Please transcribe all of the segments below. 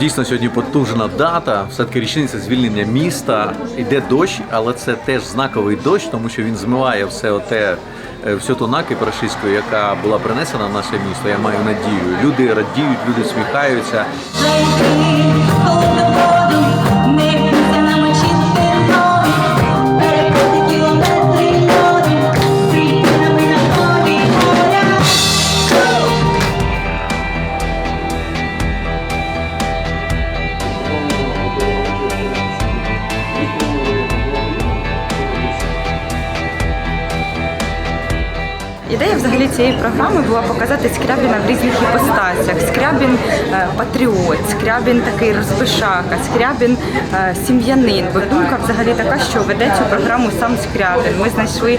Дійсно, сьогодні потужна дата, все-таки річниця звільнення міста. Йде дощ, але це теж знаковий дощ, тому що він змиває все оте, е, всю ту накипь рашистську, яка була принесена в наше місто. Я маю надію. Люди радіють, люди сміхаються. Ідея взагалі цієї програми була показати Скрябіна в різних іпостасях. Скрябін е, патріот, Скрябін такий розпишака, Скрябін е, сім'янин. Бо думка взагалі така, що веде цю програму сам Скрябін. Ми знайшли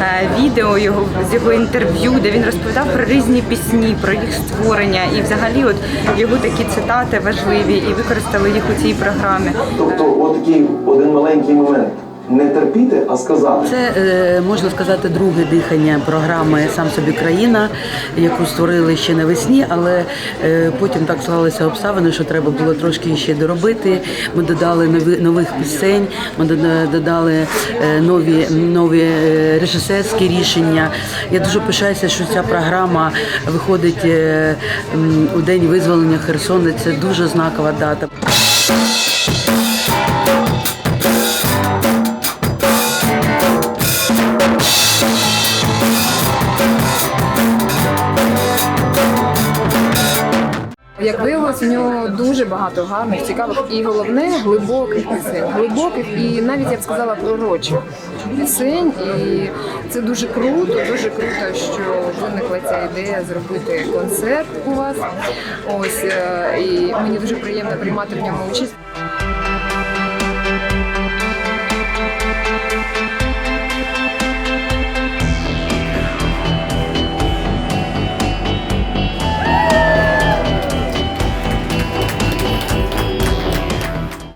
е, відео його з його інтерв'ю, де він розповідав про різні пісні, про їх створення, і взагалі, от його такі цитати важливі, і використали їх у цій програмі. Тобто, от такий один маленький момент. Не терпіти, а сказати. Це е, можна сказати друге дихання програми Сам собі країна, яку створили ще навесні, але е, потім так склалися обставини, що треба було трошки ще доробити. Ми додали нові нових пісень, ми додали е, нові нові режисерські рішення. Я дуже пишаюся, що ця програма виходить у день визволення Херсона. Це дуже знакова дата. Як виявилось, у нього дуже багато гарних, цікавих і головне глибоких пісень. Глибоких і навіть я б сказала пророчих пісень. І це дуже круто, дуже круто, що виникла ця ідея зробити концерт у вас. Ось е, і мені дуже приємно приймати в ньому участь.